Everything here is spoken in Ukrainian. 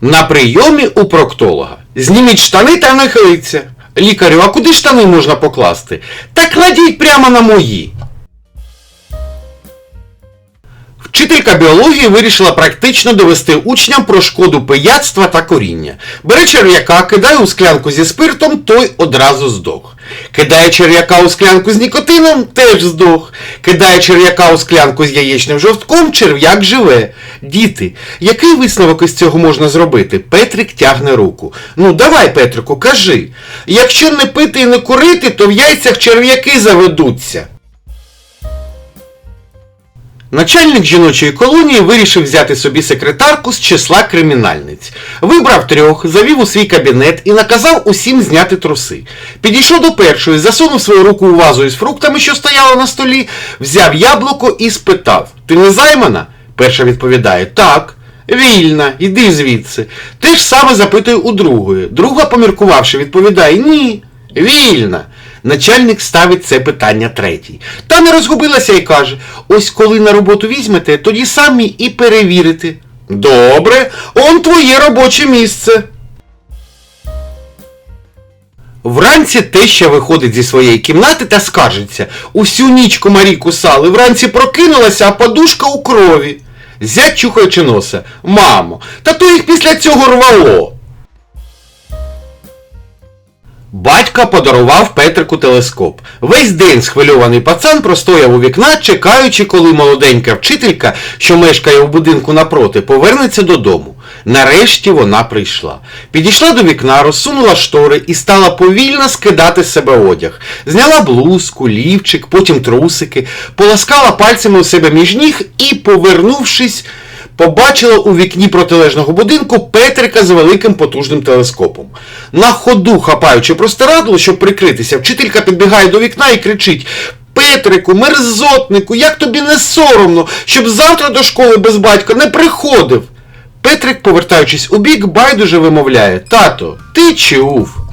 На прийомі у проктолога. Зніміть штани та нахиліться. Лікарю, а куди штани можна покласти? Та кладіть прямо на мої. Вчителька біології вирішила практично довести учням про шкоду пияцтва та коріння. Бере черв'яка, кидає у склянку зі спиртом, той одразу здох. Кидає черв'яка у склянку з нікотином, теж здох. Кидає черв'яка у склянку з яєчним жовтком, черв'як живе. Діти, який висновок із цього можна зробити? Петрик тягне руку. Ну давай, Петрику, кажи. Якщо не пити і не курити, то в яйцях черв'яки заведуться. Начальник жіночої колонії вирішив взяти собі секретарку з числа кримінальниць. Вибрав трьох, завів у свій кабінет і наказав усім зняти труси. Підійшов до першої, засунув свою руку у вазу із фруктами, що стояла на столі, взяв яблуко і спитав: Ти не займана? Перша відповідає: Так. Вільна, іди звідси. Те ж саме запитує у другої. Друга, поміркувавши, відповідає: Ні, вільна. Начальник ставить це питання третій. Та не розгубилася і каже: ось коли на роботу візьмете, тоді самі і перевірите. Добре, он твоє робоче місце. Вранці теща виходить зі своєї кімнати та скаржиться. Усю ніч комарі кусали, вранці прокинулася, а подушка у крові. Зять чухаючи носа. Мамо, та то їх після цього рвало. Батько подарував Петрику телескоп. Весь день схвильований пацан простояв у вікна, чекаючи, коли молоденька вчителька, що мешкає у будинку напроти, повернеться додому. Нарешті вона прийшла. Підійшла до вікна, розсунула штори і стала повільно скидати з себе одяг. Зняла блузку, лівчик, потім трусики, поласкала пальцями у себе між ніг і, повернувшись, побачила у вікні протилежного будинку Петрика з великим потужним телескопом. На ходу, хапаючи простирадло, щоб прикритися, вчителька підбігає до вікна і кричить. Петрику, мерзотнику, як тобі не соромно, щоб завтра до школи без батька не приходив. Петрик, повертаючись у бік, байдуже вимовляє Тато, ти чув.